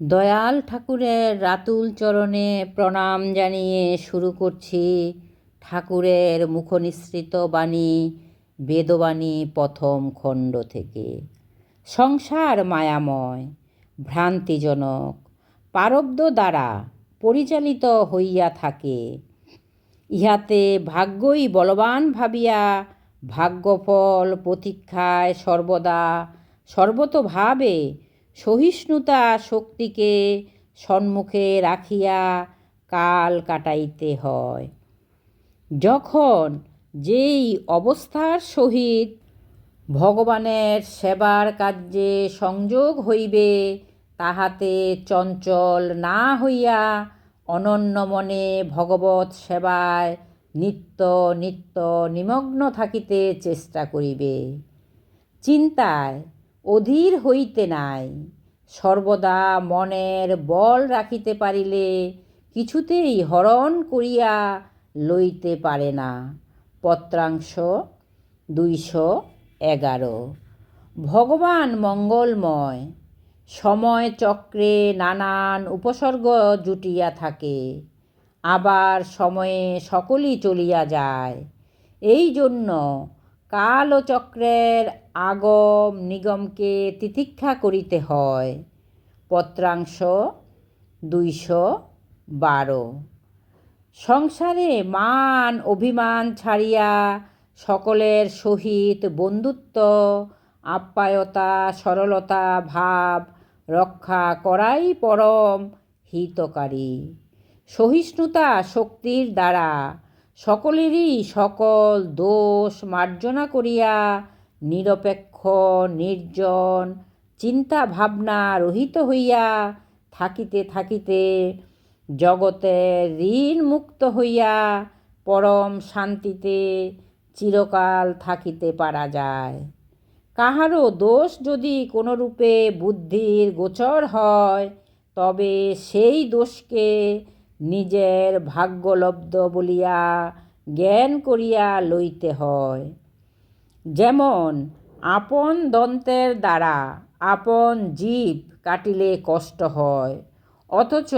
দয়াল ঠাকুরের রাতুল চরণে প্রণাম জানিয়ে শুরু করছি ঠাকুরের মুখনিসৃত বাণী, বেদবাণী প্রথম খণ্ড থেকে। সংসার মায়াময়, ভ্রান্তিজনক, পারব্ধ দ্বারা পরিচালিত হইয়া থাকে। ইহাতে ভাগ্যই বলবান ভাবিয়া ভাগ্যফল প্রতীক্ষায় সর্বদা সর্বতোভাবে সহিষ্ণুতা শক্তিকে সম্মুখে রাখিয়া কাল কাটাইতে হয়। যখন যেই অবস্থার সহিত ভগবানের সেবার কার্যে সংযোগ হইবে, তাহাতে চঞ্চল না হইয়া অনন্য মনে ভগবৎ সেবায় নিত্য নিত্য নিমগ্ন থাকিতে চেষ্টা করিবে। চিন্তায় অধীর হইতে নাই। সর্বদা মনের বল রাখিতে পারিলে কিছুতেই হরণ করিয়া লইতে পারে না। পত্রাংশ দুইশো এগারো। ভগবান মঙ্গলময়। সময় চক্রে নানান উপসর্গ জুটিয়া থাকে। আবার সময়ে সকলই চলিয়া যায়। এই জন্য কাল ও চক্রের আগম নিগমকে তিতিক্ষা করিতে হয়। পত্রাংশ দুইশো বারো। সংসারে মান অভিমান ছাড়িয়া সকলের সহিত বন্ধুত্ব, আপ্যায়তা, সরলতা, ভাব রক্ষা করাই পরম হিতকারী। সহিষ্ণুতা শক্তির দ্বারা সকলেরই সকল দোষ মার্জনা করিয়া নিরপেক্ষ, নির্জন চিন্তা ভাবনা রহিত হইয়া থাকিতে থাকিতে জগতে ঋণ মুক্ত হইয়া পরম শান্তিতে চিরকাল থাকিতে পারা যায়। কাহারও দোষ যদি কোনরূপে বুদ্ধির গোচর হয়, তবে সেই দোষকে নিজের ভাগ্যলব্ধ বলিয়া জ্ঞান করিয়া লইতে হয়। যেমন, আপন দন্তের দ্বারা আপন জীব কাটিলে কষ্ট হয়, অথচ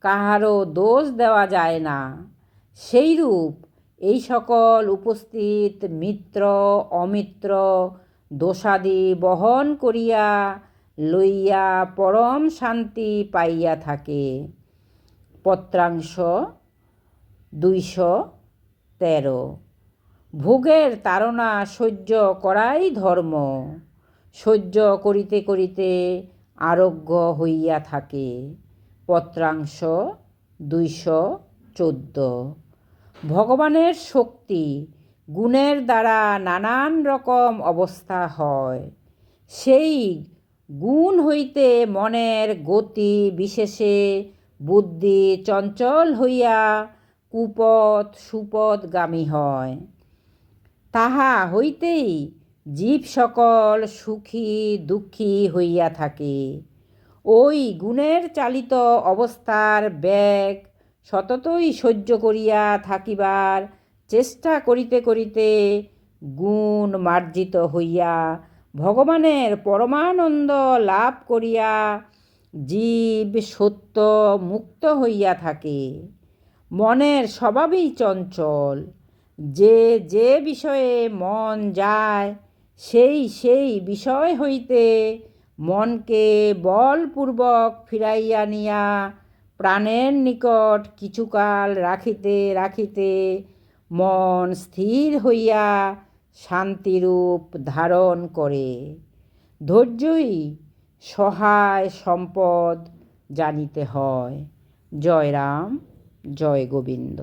কাহারও দোষ দেওয়া যায় না। সেইরূপ এই সকল উপস্থিত মিত্র, অমিত্র দোষাদি বহন করিয়া লইয়া পরম শান্তি পাইয়া থাকে। পত্রাংশ দুইশো তেরো। ভোগের তাড়না সহ্য করাই ধর্ম। সহ্য করিতে করিতে আরোগ্য হইয়া থাকে। পত্রাংশ দুইশো চোদ্দ। ভগবানের শক্তি গুণের দ্বারা নানান রকম অবস্থা হয়। সেই গুণ হইতে মনের গতি বিশেষে বুদ্ধি চঞ্চল হইয়া কুপথ সুপথগামী হয়। তাহা হইতেই জীব সকল সুখী দুঃখী হইয়া থাকে। ওই গুণের চালিত অবস্থার ব্যাগ সততই সহ্য করিয়া থাকিবার চেষ্টা করিতে করিতে গুণ মার্জিত হইয়া ভগবানের পরমানন্দ লাভ করিয়া জীব সত্য মুক্ত হইয়া থাকে। মনের স্বভাবই চঞ্চল। যে যে বিষয়ে মন যায়, সেই সেই বিষয় হইতে মনকে বলপূর্বক ফিরাইয়া নিয়া প্রাণের নিকট কিছুকাল রাখিতে রাখিতে মন স্থির হইয়া শান্তিরূপ ধারণ করে। ধৈর্যই সহায় সম্পদ জানিতে হয়। জয়রাম, জয় গোবিন্দ।